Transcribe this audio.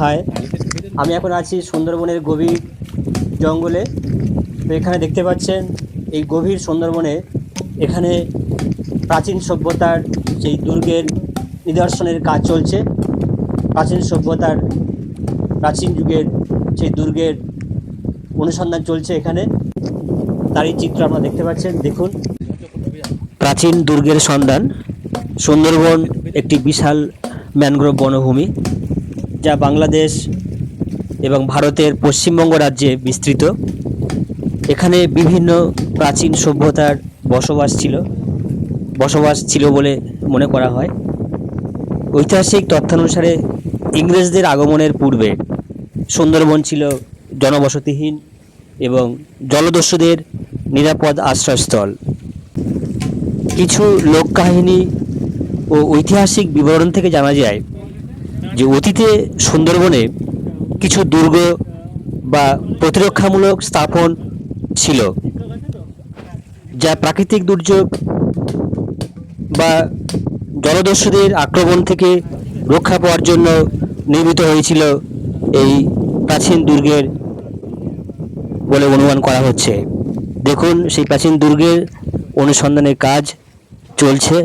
High আমি এখন আছি সুন্দরবনের গভীর জঙ্গলে। তো এখানে দেখতে পাচ্ছেন এই গভীর সুন্দরবনে এখানে প্রাচীন সভ্যতার সেই দুর্গের নিদর্শনের কাজ চলছে, প্রাচীন সভ্যতার প্রাচীন যুগের সেই দুর্গের অনুসন্ধান চলছে এখানে। তারই চিত্র আপনারা দেখতে পাচ্ছেন, দেখুন। প্রাচীন দুর্গের সন্ধান, সুন্দরবন একটি বিশাল ম্যানগ্রোভ বনভূমি। যা বাংলাদেশ এবং ভারতের পশ্চিমবঙ্গ রাজ্যে বিস্তৃত। এখানে বিভিন্ন প্রাচীন সভ্যতার বসবাস ছিল। বসবাস ছিল বলে মনে করা হয়। ঐতিহাসিক তথ্যানুসারে ইংরেজদের আগমনের পূর্বে সুন্দরবন ছিল জনবসতিহীন এবং জলদস্যুদের নিরাপদ আশ্রয়স্থল। কিছু লোককাহিনী ও ঐতিহাসিক বিবরণ থেকে জানা যায় যে অতীতে সুন্দরবনে কিছু দুর্গ বা প্রতিরক্ষামূলক স্থাপন ছিল, যা প্রাকৃতিক দুর্যোগ বা জলদস্যুদের আক্রমণ থেকে রক্ষা পাওয়ার জন্য নির্মিত হয়েছিল এই প্রাচীন দুর্গের বলে অনুমান করা হচ্ছে। দেখুন, সেই প্রাচীন দুর্গের অনুসন্ধানের কাজ চলছে।